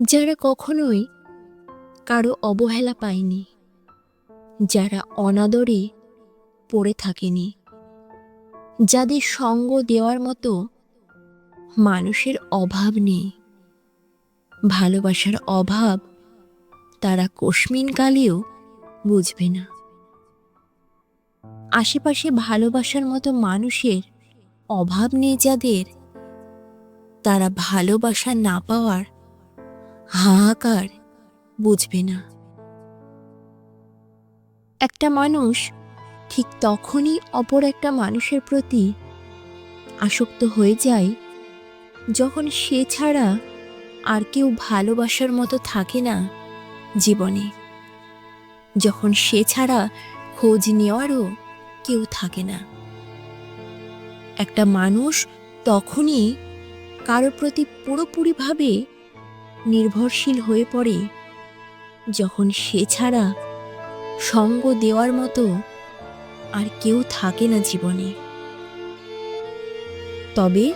যারা কখনোই কারও অবহেলা পায়নি, যারা অনাদরে পড়ে থাকেনি, যাদের সঙ্গ দেওয়ার মতো মানুষের অভাব নেই, ভালোবাসার অভাব তারা কোশমিন কালেও বুঝবে না। আশেপাশে ভালোবাসার মতো মানুষের অভাব নেই যাদের। তারা ভালোবাসা না পাওয়ার হাহাকার বুঝবে না। একটা মানুষ ঠিক তখনই অপর একটা মানুষের প্রতি আসক্ত হয়ে যায় যখন সে ছাড়া আর কেউ ভালোবাসার মতো থাকে না জীবনে। যখন সে ছাড়া খোঁজ নেওয়ারও কেউ থাকে না। একটা মানুষ তখনই কারোর প্রতি পুরোপুরিভাবে নির্ভরশীল হয়ে পড়ে যখন সে ছাড়া সঙ্গ দেওয়ার মতো আর কেউ থাকে না জীবনে। তবে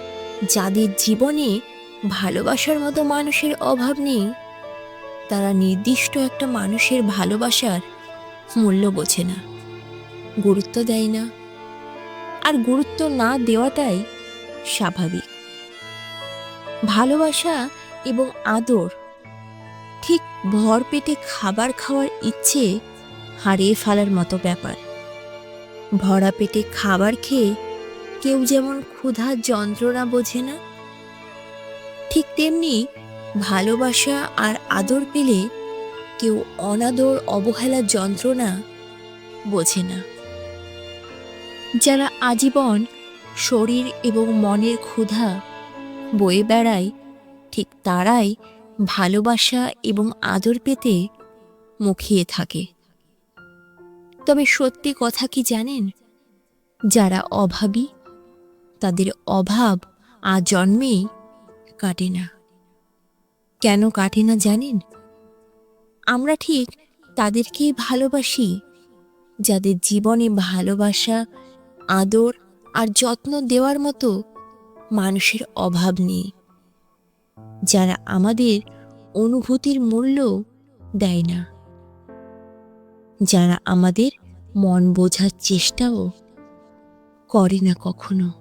যাদের জীবনে ভালোবাসার মতো মানুষের অভাব নেই, তারা নির্দিষ্ট একটা মানুষের ভালোবাসার মূল্য বোঝে না। গুরুত্ব দেয় না। আর গুরুত্ব না দেওয়াটাই স্বাভাবিক। ভালোবাসা এবং আদর, ঠিক ভর পেটে খাবার খাওয়ার ইচ্ছে হারিয়ে ফেলার মতো ব্যাপার। ভরা পেটে খাবার খেয়ে কেউ যেমন ক্ষুধার যন্ত্রণা বোঝে না, ঠিক তেমনি ভালোবাসা আর আদর পেলে কেউ অনাদর অবহেলার যন্ত্রণা বোঝে না। যারা আজীবন শরীর এবং মনের ক্ষুধা বয়ে বেড়ায়, ঠিক তারাই ভালোবাসা এবং আদর পেতে মুখিয়ে থাকে। তবে সত্যি কথা কি জানেন? যারা অভাবী, তাদের অভাব আজন্মেই কাটে না। কেন কাটে না জানেন? আমরা ঠিক তাদেরকেই ভালোবাসি, যাদের জীবনে ভালোবাসা আদর আর যত্ন দেওয়ার মতো মানুষের অভাব নেই। যারা আমাদের অনুভূতির মূল্য দেয় না। যারা আমাদের মন বোঝার চেষ্টাও করে না কখনো।